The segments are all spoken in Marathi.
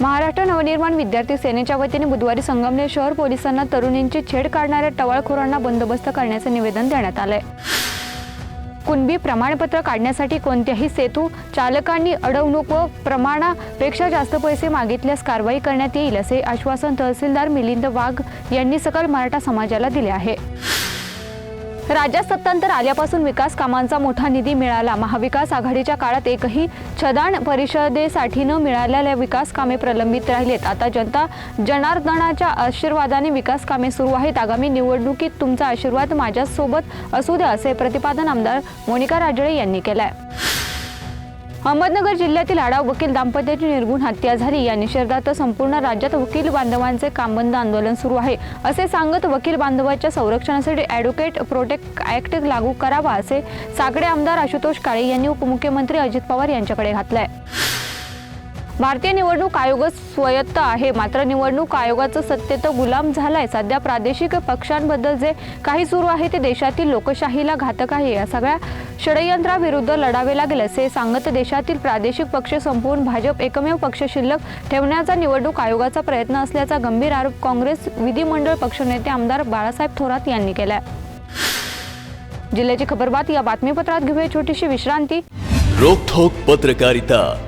महाराष्ट्र नवनिर्माण विद्यार्थी सेनेच्या वतीने बुधवारी संगमनेर शहर पोलिसांना तरुणींची छेड काढणाऱ्या टवाळखोरांना बंदोबस्त करण्याचे निवेदन देण्यात आलंय. कुणबी प्रमाणपत्र काढण्यासाठी कोणत्याही सेतू चालकांनी अडवणूक व प्रमाणापेक्षा जास्त पैसे मागितल्यास कारवाई करण्यात येईल असे आश्वासन तहसीलदार मिलिंद वाघ यांनी सकल मराठा समाजाला दिले आहे. राज्यात सत्तांतर आल्यापासून विकास कामांचा मोठा निधी मिळाला. महाविकास आघाडीच्या काळात एकही छदान परिषदेसाठी न मिळालेल्या विकास कामे प्रलंबित राहिलेत. आता जनता जनार्दनाच्या आशीर्वादाने विकास कामे सुरू आहेत. आगामी निवडणुकीत तुमचा आशीर्वाद माझ्यासोबत असू द्या असे प्रतिपादन आमदार मोनिका राजळे यांनी केलं आहे अहमदनगर जिल्ह्यातील आडाव वकील दाम्पत्याची निर्गुण हत्या झाली. या निषेधार्थ संपूर्ण राज्यात वकील बांधवांचे कामबंद आंदोलन सुरू आहे. असे सांगत वकील बांधवाच्या संरक्षणासाठी ॲडव्होकेट प्रोटेक्ट ॲक्ट लागू करावा असे सागडे आमदार आशुतोष काळे यांनी उपमुख्यमंत्री अजित पवार यांच्याकडे घातलं आहे भारतीय निवडणूक आयोग स्वायत्त आहे. मात्र निवडणूक आयोगाचं सत्य तर गुलाम झालाय. सध्या प्रादेशिक पक्षांबद्दल जे काही सुरू आहे ते देशातील लोकशाहीला घातक आहे. या सगळ्या षडयंत्राविरुद्ध लढावे लागेल असे सांगत देशातील प्रादेशिक पक्ष संपवून भाजप एकमेव पक्ष शिल्लक ठेवण्याचा निवडणूक आयोगाचा प्रयत्न असल्याचा गंभीर आरोप काँग्रेस विधिमंडळ पक्षनेते आमदार बाळासाहेब थोरात यांनी केलाय. जिल्ह्याची खबरबात या बातमीपत्रात घेऊया छोटीशी विश्रांती. रोखोक पत्रकारिता.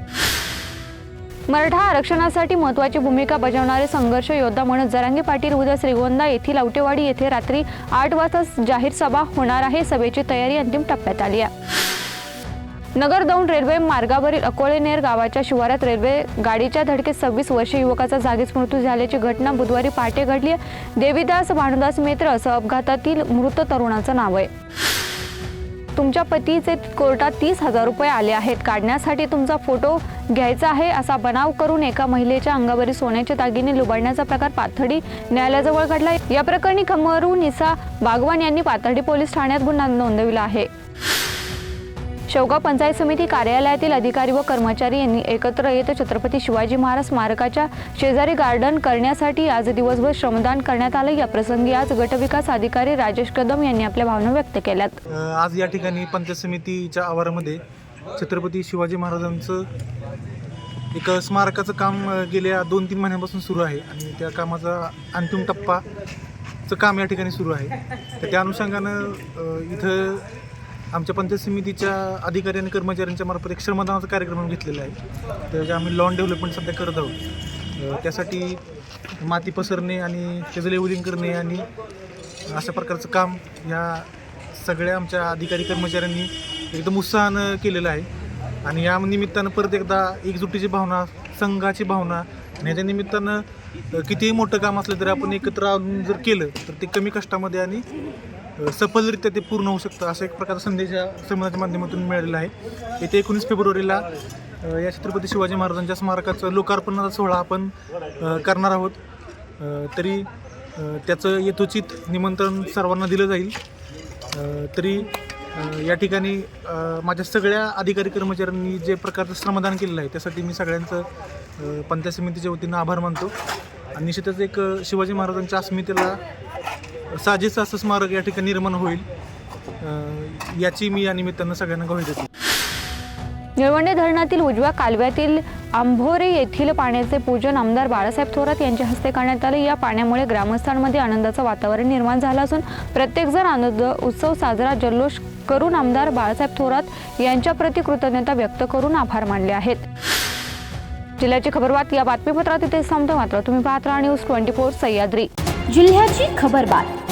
मराठा आरक्षणासाठी महत्वाची भूमिका बजावणारे संघर्ष योद्धा म्हणून जरांगे पाटील उद्या श्रीगोंदा येथील औटेवाडी येथे रात्री आठ वाजता जाहीर सभा होणार आहे. सभेची तयारी अंतिम टप्प्यात आली आहे. नगर दौंड रेल्वे मार्गावरील अकोळेनेर गावाच्या शिवारात रेल्वे गाडीच्या धडकेत सव्वीस वर्षीय युवकाचा जागीच मृत्यू झाल्याची घटना बुधवारी पहाटे घडली आहे. देवीदास भानुदास मेत्र असं अपघातातील मृत तरुणाचं नाव आहे. तुमच्या पतीचे कोर्टात तीस हजार रुपये आले आहेत. काढण्यासाठी तुमचा फोटो घ्यायचा आहे असा बनाव करून एका महिलेच्या अंगावरील सोन्याचे दागिने लुबाडण्याचा प्रकार पाथर्डी न्यायालयाजवळ घडला या प्रकरणी कमरू निसा बागवान यांनी पाथर्डी पोलीस ठाण्यात गुन्हा नोंदविला आहे. शेवगाव पंचायत समिती कार्यालयातील अधिकारी व कर्मचारी यांनी एकत्र येत छत्रपती शिवाजी महाराज स्मारकाच्या शेजारी गार्डन करण्यासाठी आज दिवसभर श्रमदान करण्यात आलं. या प्रसंगी आज गटविकास अधिकारी राजेश कदम यांनी आपल्या भावना व्यक्त केल्यात. आज या ठिकाणी पंचायत समितीच्या आवारामध्ये छत्रपती शिवाजी महाराजांचं एक स्मारकाचं काम गेल्या दोन तीन महिन्यापासून सुरू आहे आणि त्या कामाचा अंतिम टप्पाचं काम या ठिकाणी सुरू आहे. तर त्या अनुषंगानं इथं आमच्या पंचायत समितीच्या अधिकारी आणि कर्मचाऱ्यांच्या मार्फत एक श्रमदानाचा कार्यक्रम घेतलेला आहे. त्याचे आम्ही लॉन डेव्हलपमेंट सध्या करत आहोत त्यासाठी माती पसरणे आणि त्याचं लेवलिंग करणे आणि अशा प्रकारचं काम ह्या सगळ्या आमच्या अधिकारी कर्मचाऱ्यांनी एकदम उत्साहानं केलेलं आहे. आणि या निमित्तानं परत एकदा एकजुटीची भावना संघाची भावना आणि याच्या निमित्तानं कितीही मोठं काम असलं तरी आपण एकत्र आणून जर केलं तर ते कमी कष्टामध्ये आणि सफलरित्या ते पूर्ण होऊ शकतं असा एक प्रकारचा संदेश या संमेलनाच्या माध्यमातून मिळालेला आहे. येत्या एकोणीस फेब्रुवारीला या छत्रपती शिवाजी महाराजांच्या स्मारकाचं लोकार्पणाचा सोहळा आपण करणार आहोत. तरी त्याचं यथोचित निमंत्रण सर्वांना दिलं जाईल. तरी या ठिकाणी माझ्या सगळ्या अधिकारी कर्मचाऱ्यांनी जे प्रकारचं श्रमदान केलेलं आहे त्यासाठी मी सगळ्यांचं पंचायत समितीच्या वतीनं आभार मानतो. आणि निश्चितच एक शिवाजी महाराजांच्या अस्मितेला साजेसं असं स्मारक या ठिकाणी निर्माण होईल. याची मी या निमित्तानं सगळ्यांना ग्वाही देतो. निळवंडे धरणातील उजव्या कालव्यातील आंभोरे येथील पाण्याचे पूजन आमदार बाळासाहेब थोरात यांच्या हस्ते करण्यात आले. या पाण्यामुळे ग्रामस्थांमध्ये आनंदाचं वातावरण निर्माण झालं असून प्रत्येकजण आनंद उत्सव साजरा जल्लोष करून आमदार बाळासाहेब थोरात यांच्या प्रति कृतज्ञता व्यक्त करून आभार मानले आहेत. जिल्ह्याची खबरबात या बातमीपत्रात इथे थांबतो. मात्र तुम्ही पाहत राहा न्यूज ट्वेंटी फोर सह्याद्री. जिल्ह्याची खबरबात.